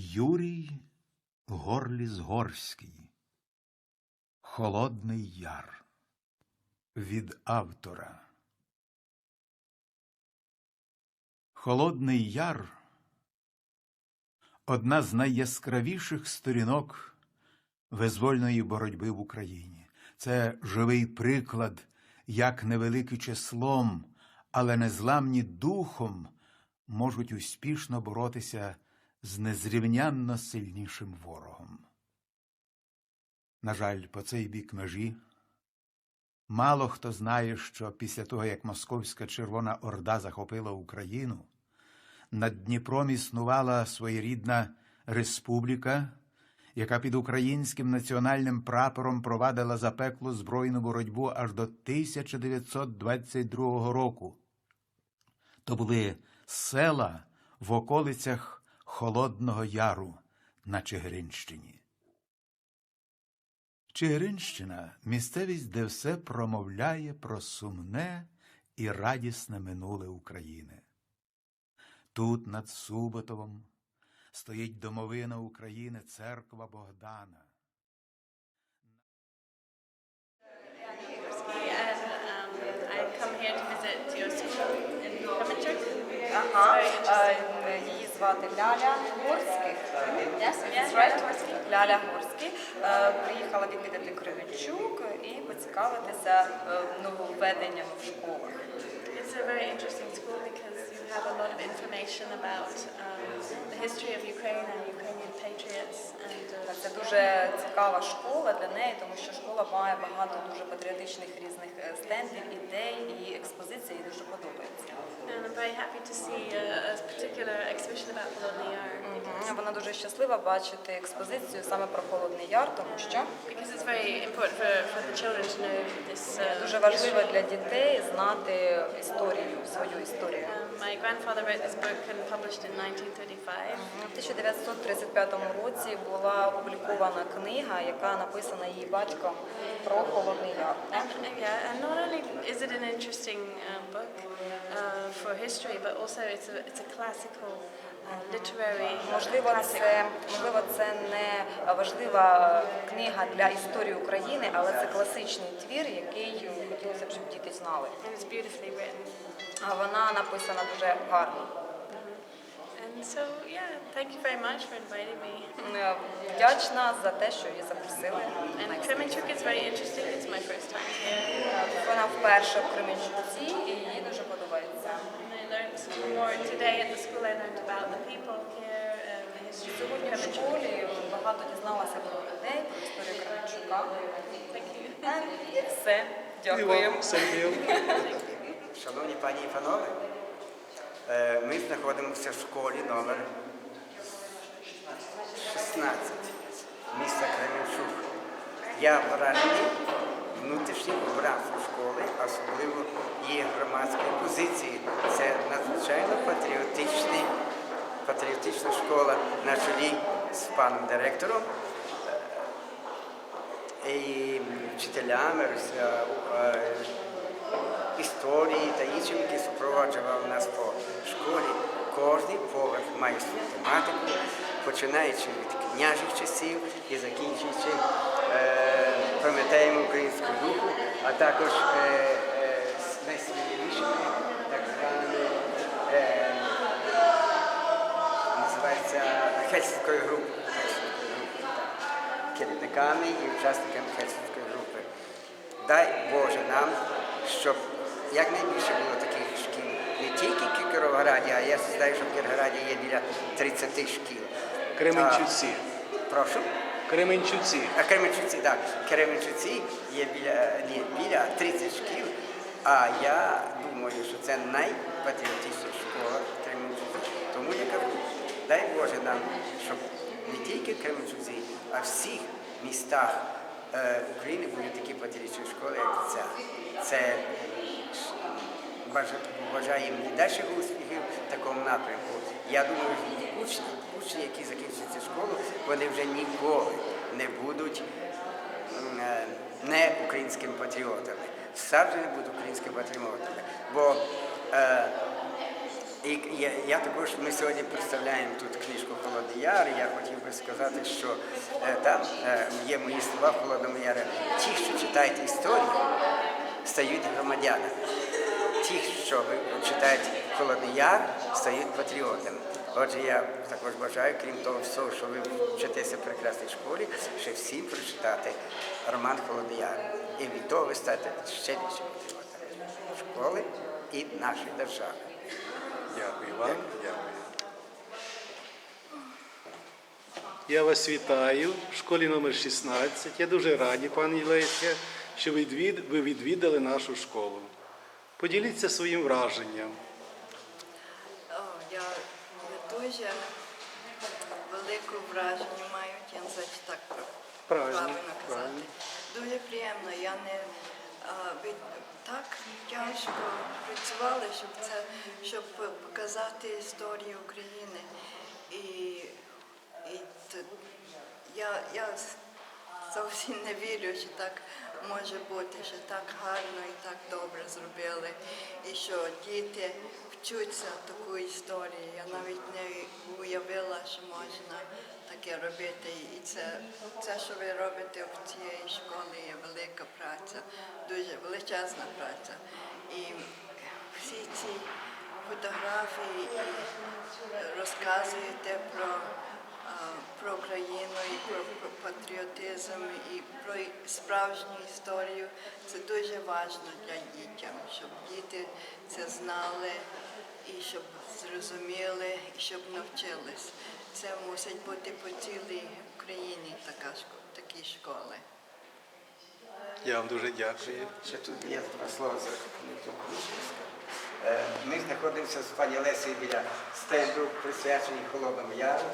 Юрій Горліс-Горський Холодний Яр від автора. Холодний Яр одна з найяскравіших сторінок визвольної боротьби в Україні. Це живий приклад, як невеликі числом, але незламні духом можуть успішно боротися з незрівнянно сильнішим ворогом. На жаль, по цей бік межі мало хто знає, що після того, як Московська Червона Орда захопила Україну, над Дніпром існувала своєрідна республіка, яка під українським національним прапором провадила запеклу збройну боротьбу аж до 1922 року. То були села в околицях Холодного Яру на Чигиринщині. Чигиринщина місцевість, де все промовляє про сумне і радісне минуле України. Тут над Суботовом стоїть домовина України церква Богдана. um, звати Ляля Горських. Yes, right. Ляля Горський. Е, Приїхала відвідати Кременчук і поцікавитися е, нововведенням в школах. It's a very interesting school because you have a lot of information about um, the history of Ukraine and Ukrainian patriots. And uh, Це дуже цікава школа для неї, тому що школа має багато дуже патріотичних різних е, стендів, ідей і експозицій, їй дуже подобається. and I'm very happy to see a, Мгм. Вона дуже щаслива бачити експозицію саме про Холодний Яр, тому що. Uh, дуже важливо для дітей знати історію, свою історію. Um, my grandfather wrote this book and published in 1935. У 1935 році була опублікована книга, яка написана її батьком про Холодний Яр. And, yeah, and not only is it an interesting uh, book uh, for history, but also it's a, it's a classical, uh, literary Можливо, це можливо, це не важлива книга для історії України, але це класичний твір, який хотілося б, щоб діти знали. Вона написана дуже гарно. So, yeah, thank you very much for inviting me. Е, Вдячна за те, що її запросили. And. Kremenchuk is very interesting. It's my first time here. Е, Вона вперше в Кременчуці і їй дуже подобається. And I learned more today at the school. I learned about the people here, uh, the history of Сьогодні в Kremenchuk. школі багато дізналася про людей, про історію Кременчука. Thank you. Е, І все. Дякуємо. Шановні пані і панове, е, ми знаходимося в школі номер 16 міста Кременчук. Я вражений внутрішнім убранством школи, особливо її громадської позиції. Це надзвичайно патріотичний, патріотична школа на чолі з паном директором і вчителями, е, е, історії та іншим, які супроводжували нас по школі. Кожний поверх має свою тематику, починаючи від княжих часів і закінчуючи е, пам'ятаємо українську духу, а також е, е, так званими, е, групою, так. Керівниками і учасниками Хельсінської групи. Дай Боже нам, щоб якнайбільше було таких шкіл. Не тільки в Кіровограді, а я знаю, що в Кіровограді є біля 30 шкіл. Кременчуці. А, прошу. Кременчуці. А Кременчуці, так. Кременчуці є біля, ні, біля 30 шкіл, а я думаю, що це найпатріотичніша школа в Кременчуці. Тому я кажу, дай Боже нам, щоб не тільки в Кременчуці, а в всіх містах України були такі патріотичні школи, як ця. Це бажа- бажаємо і дальших успіхів в такому напрямку. Я думаю, що учні, учні, які закінчать цю школу, вони вже ніколи не будуть е, не українськими патріотами. Завжди не будуть українськими патріотами. Бо е, і я, я також ми сьогодні представляємо тут книжку Холодний я хотів би сказати, що е, там е, є мої слова Холодному Ярі. Ті, що читають історію, стають громадянами. Ті, що читають Холодний Яр, стають патріотами. Отже, я також бажаю, крім того всього, що ви вчитеся в прекрасній школі, ще всім прочитати роман Холодний Яр. І від того ви стаєте ще більше патріотами школи і нашої держави. Дякую вам. Дякую. Я вас вітаю в школі номер 16. Я дуже раді, пані Леся, що ви відвідали нашу школу. Поділіться своїм враженням. Я дуже велике враження маю, я не знаю, так Правильно, правильно казати. правильно. Дуже приємно. Я не так тяжко працювала, щоб це щоб показати історію України. І, і я, я зовсім не вірю, що так може бути, що так гарно і так добре зробили. І що діти вчуться таку історію. Я навіть не уявила, що можна таке робити. І це, це що ви робите в цієї школі, є велика праця, дуже величезна праця. І всі ці фотографії і розказуєте про про Україну і про, патріотизм і про справжню історію. Це дуже важливо для дітям, щоб діти це знали і щоб зрозуміли, і щоб навчились. Це мусить бути по цілій Україні така такі школи. Я вам дуже дякую. Ще тут є два слова за Е, Ми знаходимося з пані Лесею біля стенду, присвячений Холодному Яру.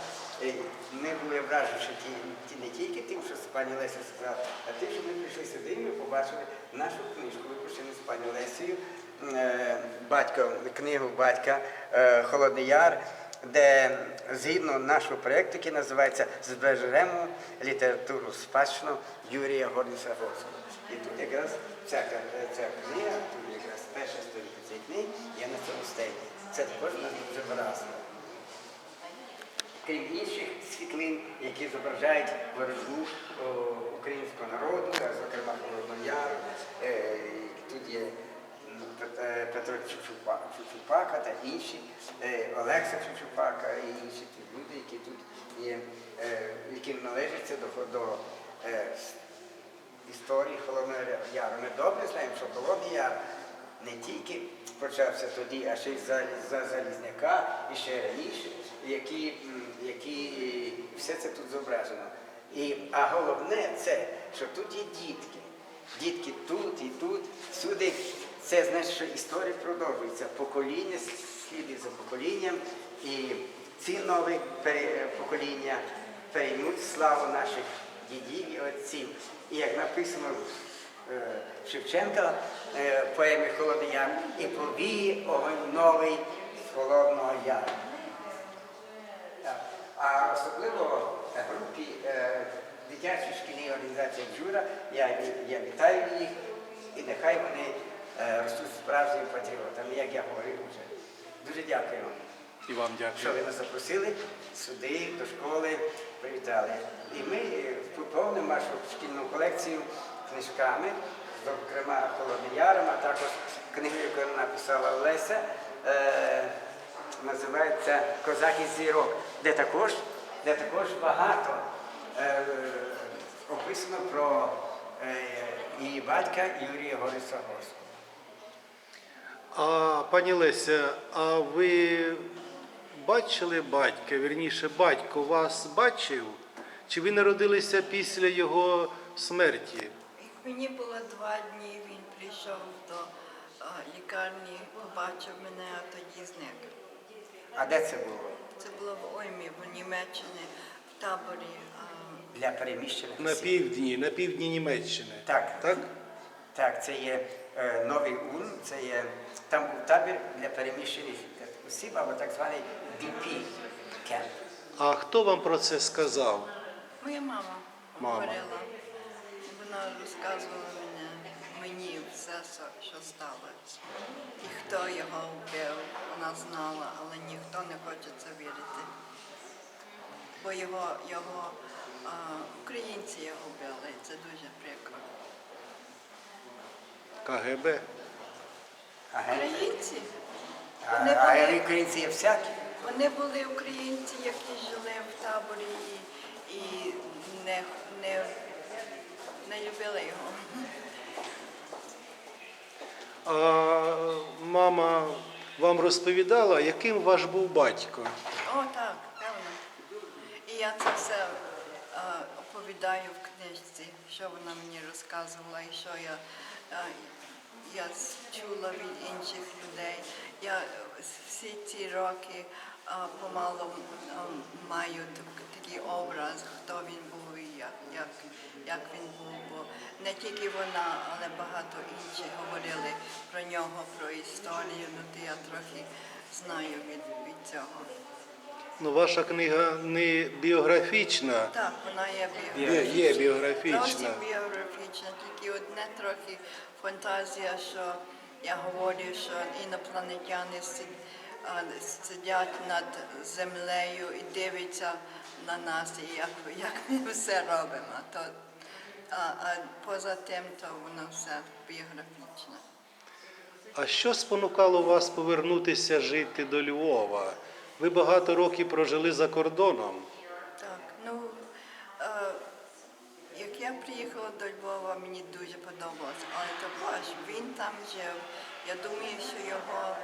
Ми були вражені, що ті, ті не тільки тим, що пані Леся сказала, а тим, що ми прийшли сюди і ми побачили нашу книжку, випущену з пані Лесею, е, батько, книгу батька е, Холодний Яр, де згідно нашого проєкту, який називається Збережемо літературу спадщину Юрія Горніса-Говського. І тут якраз ця, ця книга, тут якраз перша сторінка цієї книги є на цьому стенді. Це також нас дуже виразно. Крім інших світлин, які зображають боротьбу українського народу, зокрема Холодного Яру, е, тут є Петро Чучупа- Чучупака та інші, е, Олекса Чучупака і інші ті люди, які тут є, е, які належаться до, до е, історії Холодного Яру. Ми добре знаємо, що Холодний Яр не тільки почався тоді, а ще й за, за Залізняка і ще раніше, які, які все це тут зображено. І, а головне це, що тут є дітки. Дітки тут і тут, всюди. Це значить, що історія продовжується. Покоління слідує за поколінням, і ці нові покоління переймуть славу наших дідів і отців. І як написано в е, Шевченка е, в поемі Холодний і повіє огонь новий з Холодного Яру. А особливо групі е, дитячої шкільної організації Джура, я, я вітаю їх і нехай вони ростуть справжніми патріотами, як я говорив вже. Дуже дякую вам, І вам що ви нас запросили сюди, до школи, привітали. І ми е, поповнимо нашу шкільну колекцію книжками, зокрема Холодним Яром, а також книгу, яку написала Леся. Е, називається Козак із зірок, де також, де також багато е, описано про е, її батька Юрія Гориса Горського. А пані Леся, а ви бачили батька, вірніше, батько вас бачив? Чи ви народилися після його смерті? Мені було два дні, він прийшов до а, лікарні, побачив мене, а тоді зник. А де це було? Це було в Оймі, в Німеччині, в таборі. а, Для переміщених На осіб. півдні, на півдні Німеччини. Так. Так? Так, це є е, Новий Ун, це є там був табір для переміщених осіб, або так званий DP кемп. А хто вам про це сказав? Моя мама, Мама. говорила. Вона розказувала мене, мені все, що- сталося. І хто його вбив, вона знала, але ніхто не хоче це вірити. бо його, його а, українці його били. Це дуже прикро. КГБ. Українці. а- Вони а були, українці є всякі. вони були українці, які жили в таборі і, і не, не, не любили його. А мама вам розповідала, яким ваш був батько? О, так, певно. І я це все оповідаю в книжці, що вона мені розказувала і що я, я чула від інших людей. Я всі ці роки е, помалу е, маю так- такий образ, хто він був і як, як, як він був. Бо не тільки вона, але багато інших говорили про нього, про історію, ну то я трохи знаю від, від цього. Ну, ваша книга не біографічна. Так, вона є Є, біографічна. є Зовсім біографічна. біографічна, тільки одне трохи фантазія, що я говорю, що інопланетяни сидять над землею і дивляться на нас, і як, як ми все робимо. То, а, а поза тим, то воно все біографічне. А що спонукало вас повернутися жити до Львова? Ви багато років прожили за кордоном. Так, ну е, як я приїхала до Львова, мені дуже подобалося, але також він там жив. Я думаю, що його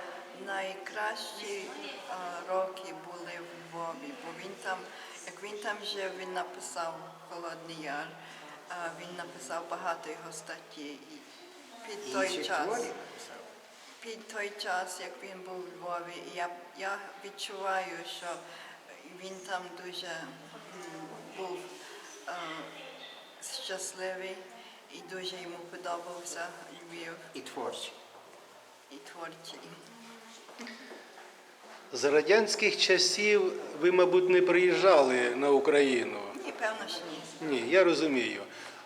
найкращі е, роки були в Львові, бо він там, як він там жив, він написав Холодний Яр, е, він написав багато його статті. І під той час під той час, як він був у Львові, я, я відчуваю, що він там дуже був е, щасливий і дуже йому подобався Львів І творчі. і творчий. З радянських часів ви, мабуть, не приїжджали на Україну. Ні, певно, що ні. Ні, я розумію.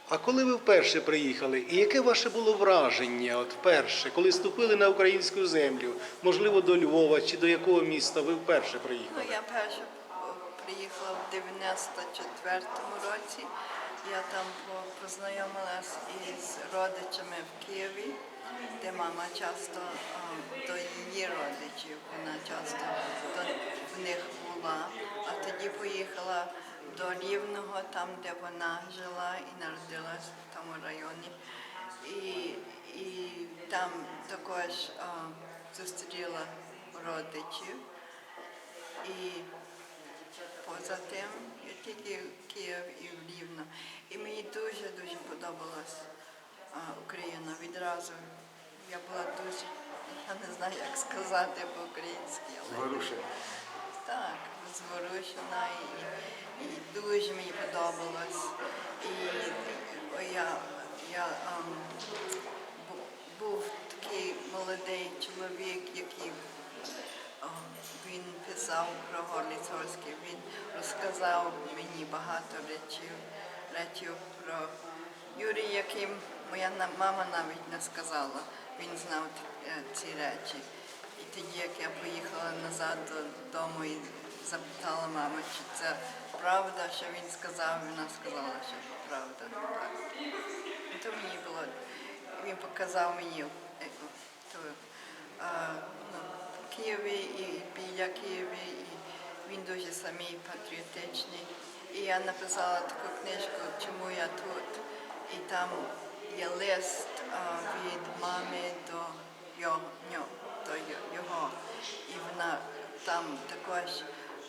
А коли ви вперше приїхали, і яке ваше було враження от вперше, коли ступили на українську землю, можливо, до Львова чи до якого міста ви вперше Ну, приїхали? я перше приїхала в 94-му році. Я там по- познайомилась із родичами в Києві, де мама часто до її родичів, вона часто до в них була. А тоді поїхала до Рівного, там, де вона жила і народилась в тому районі. І, і там також а, зустріла родичів. І поза тим я тільки Київ і в Рівно. І мені дуже-дуже подобалась Україна відразу. Я була дуже, я не знаю, як сказати по-українськи, Зворушена. так, зворушена і, і дуже мені подобалось. І я, я ам, був такий молодий чоловік, який він писав про Горліцовський, він розказав мені багато речів, речів про Юрій, яким моя мама навіть не сказала. Він знав е, ці речі. І тоді, як я поїхала назад додому і запитала маму, чи це правда, що він сказав, вона сказала, що правда. Так. То мені було, він показав мені е, то, в Києві і біля Києві, і він дуже самий патріотичний. І я написала таку книжку Чому я тут? І там є лист від мами до його, до його. І вона там також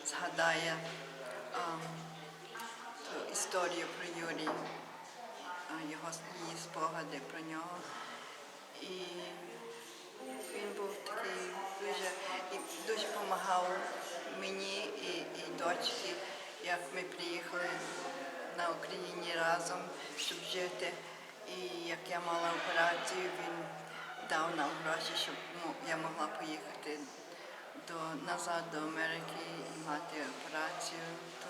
згадає а, ту історію про Юрія, його спогади про нього. І він був такий дуже і дуже допомагав мені і, і дочці, як ми приїхали на Україні разом, щоб жити. І як я мала операцію, він дав нам гроші, щоб я могла поїхати до, назад до Америки і мати операцію. То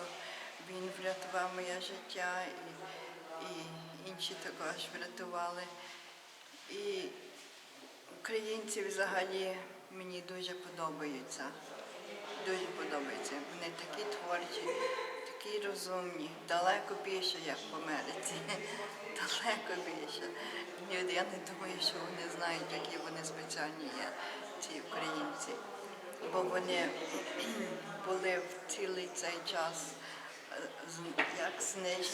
він врятував моє життя і, і інші також врятували. І Українці взагалі мені дуже подобаються. Дуже подобаються. Вони такі творчі, такі розумні, далеко більше, як в Америці. Далеко більше. Люди, я не думаю, що вони знають, які вони спеціальні є, ці українці. Бо вони були в цілий цей час е, як знищені.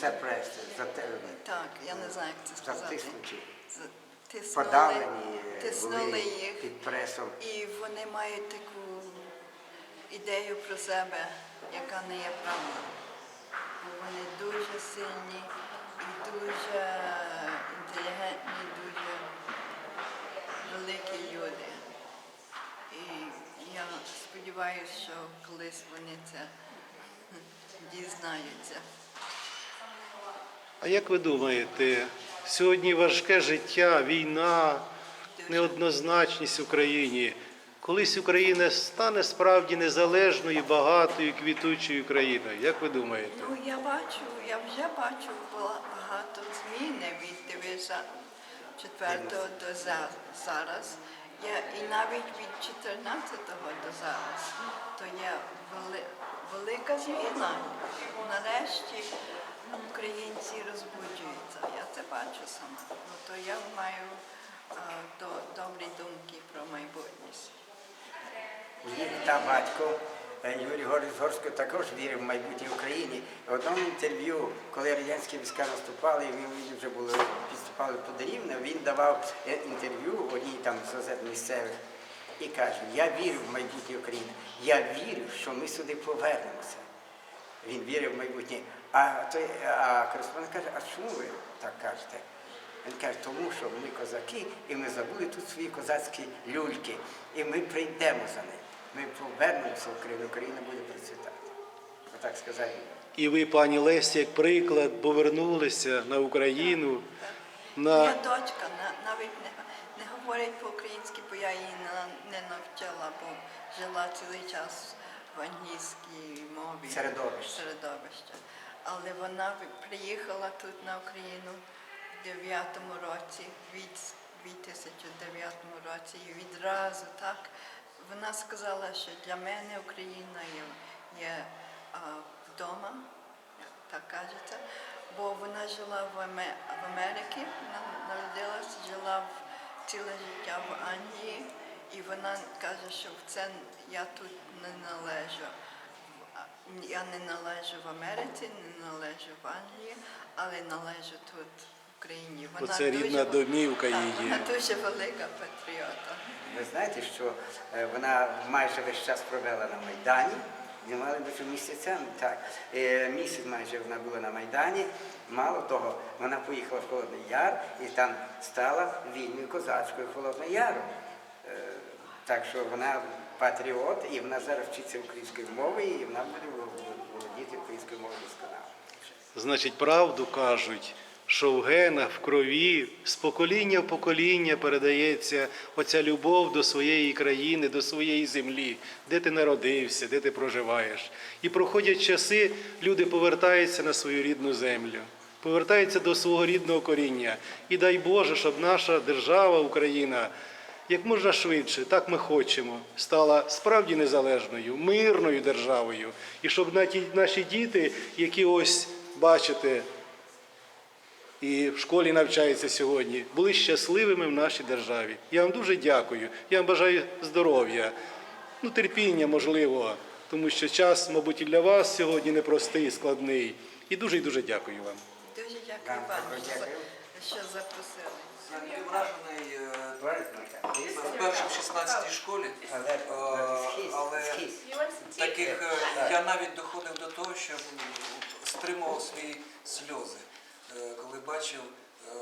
Так, я не знаю, як це сказати. Тиснули, подавлені е, тиснули були їх. під пресом. І вони мають таку ідею про себе, яка не є правда. Бо вони дуже сильні і дуже інтелігентні, дуже великі люди. І я сподіваюся, що колись вони це дізнаються. А як ви думаєте, сьогодні важке життя, війна, неоднозначність в Україні. Колись Україна стане справді незалежною, багатою, квітучою країною. Як ви думаєте? Ну, я бачу, я вже бачу багато змін від 94 до за- зараз. Я, і навіть від 14-го до зараз. То є вели, велика зміна. Нарешті українці розбуджуються. Я це бачу сама. Ну, то я маю а, до, добрі думки про майбутнє. Мій та батько е, Юрій Горис також вірив в майбутнє Україні. В одному інтерв'ю, коли радянські війська наступали, і він вже були підступали туди рівне, він давав е, інтерв'ю одній там з газет місцевих і каже, я вірю в майбутнє України, я вірю, що ми сюди повернемося. Він вірив в майбутнє. А той а кореспондент каже, а чому ви так кажете? Він каже, тому що ми козаки, і ми забули тут свої козацькі люльки, і ми прийдемо за ними. Ми повернемося в Україну, Україна буде процвітати. Отак сказав він. І ви, пані Лесі, як приклад, повернулися на Україну. Моя На... дочка на- навіть не, не говорить по-українськи, бо я її не, не навчила, бо жила цілий час в англійській мові. Середовище. середовище. Але вона приїхала тут на Україну в 9-му році, від 2009 році, і відразу так. Вона сказала, що для мене Україна є, є а, вдома, так кажеться, бо вона жила в, Аме- в Америці, вона народилася, жила в ціле життя в Англії, і вона каже, що в це я тут не належу. Я не належу в Америці, не належу в Англії, але належу тут в Україні. Оце рідна домівка так, її. Вона дуже велика патріота. Ви знаєте, що е, вона майже весь час провела на Майдані. Не мали що місяцями, так. Е, Місяць майже вона була на Майдані. Мало того, вона поїхала в Холодний Яр і там стала вільною козачкою Холодного Яру. Так що вона патріот, і вона зараз вчиться української мови, і вона буде володіти українською мовою досконало. Значить, правду кажуть, що в генах, в крові, з покоління в покоління передається оця любов до своєї країни, до своєї землі, де ти народився, де ти проживаєш. І проходять часи, люди повертаються на свою рідну землю, повертаються до свого рідного коріння. І дай Боже, щоб наша держава, Україна, як можна швидше, так ми хочемо, стала справді незалежною, мирною державою. І щоб на наші діти, які ось бачите, і в школі навчаються сьогодні, були щасливими в нашій державі. Я вам дуже дякую. Я вам бажаю здоров'я, ну, терпіння, можливо, тому що час, мабуть, і для вас сьогодні непростий, складний. І дуже і дуже дякую вам. Дуже дякую Вам що, запросили. Я вражений е, Товариш Михайло, вперше в 16 школі, Але е, але таких е, я навіть доходив до того, що стримував свої сльози, е, коли бачив, е,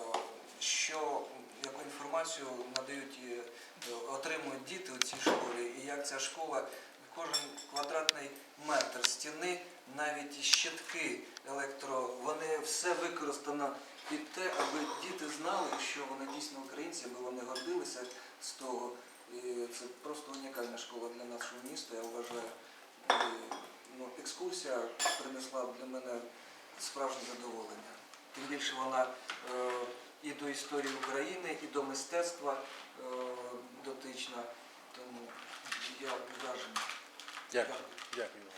що яку інформацію надають і е, отримують діти у цій школі, і як ця школа, кожен квадратний метр стіни, навіть щитки електро, вони все використано під те, аби діти знали, що вони дійсно українці, аби вони гордилися з того. І це просто унікальна школа для нашого міста, я вважаю. І, ну, екскурсія принесла для мене справжнє задоволення. Тим більше вона е, і до історії України, і до мистецтва е, дотична. Тому я вражений. Дякую. Дякую.